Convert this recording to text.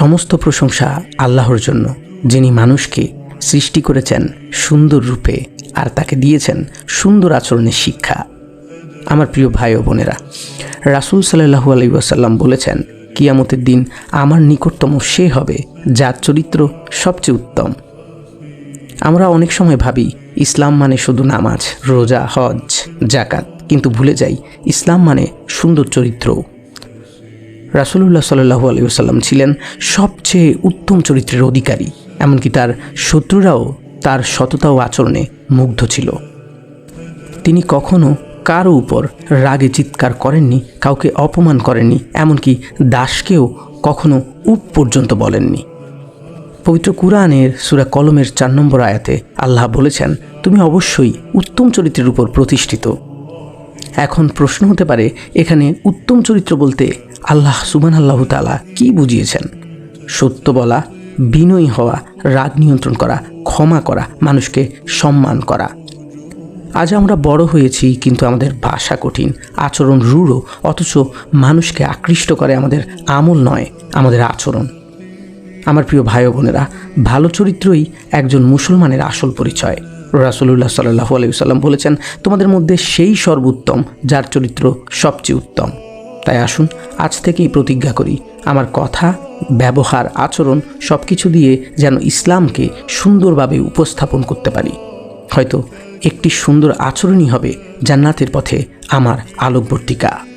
সমস্ত প্রশংসা আল্লাহর জন্য, যিনি মানুষকে সৃষ্টি করেছেন সুন্দর রূপে আর তাকে দিয়েছেন সুন্দর আচরণের শিক্ষা। আমার প্রিয় ভাই ও বোনেরা, রাসুল সাল্লাহু ওয়াসাল্লাম বলেছেন, কিয়ামতের দিন আমার নিকটতম সে হবে যার চরিত্র সবচেয়ে উত্তম। আমরা অনেক সময় ভাবি, ইসলাম মানে শুধু নামাজ, রোজা, হজ জাকাত কিন্তু ভুলে যাই, ইসলাম মানে সুন্দর চরিত্রও। রাসুলুল্লাহ সাল্লাহু আলিয়াল্লাম ছিলেন সবচেয়ে উত্তম চরিত্রের অধিকারী। এমনকি তার শত্রুরাও তার সততা ও আচরণে মুগ্ধ ছিল। তিনি কখনো কারও উপর রাগে চিৎকার করেননি, কাউকে অপমান করেননি, এমনকি দাসকেও কখনো উপ পর্যন্ত বলেননি। পবিত্র কুরআনের সুরা কলমের চার নম্বর আয়াতে আল্লাহ বলেছেন, তুমি অবশ্যই উত্তম চরিত্রের উপর প্রতিষ্ঠিত। এখন প্রশ্ন হতে পারে, এখানে উত্তম চরিত্র বলতে আল্লাহ সুবান আল্লাহ তালা কি বুঝিয়েছেন? সত্য বলা, বিনয়ী হওয়া, রাগ নিয়ন্ত্রণ করা, ক্ষমা করা, মানুষকে সম্মান করা। আজ আমরা বড় হয়েছি, কিন্তু আমাদের ভাষা কঠিন, আচরণ রূঢ়, অথচ মানুষকে আকৃষ্ট করে আমাদের আমল নয়, আমাদের আচরণ। আমার প্রিয় ভাই বোনেরা, ভালো চরিত্রই একজন মুসলমানের আসল পরিচয়। রাসুলুল্লাহ সাল্লাহ আলাইসাল্লাম বলেছেন, তোমাদের মধ্যে সেই সর্বোত্তম, যার চরিত্র সবচেয়ে উত্তম। তাই আসুন, আজ থেকেই প্রতিজ্ঞা করি, আমার কথা, ব্যবহার, আচরণ সব কিছু দিয়ে যেন ইসলামকে সুন্দরভাবে উপস্থাপন করতে পারি। হয়তো একটি সুন্দর আচরণই হবে জান্নাতের পথে আমার আলোকবর্তিকা।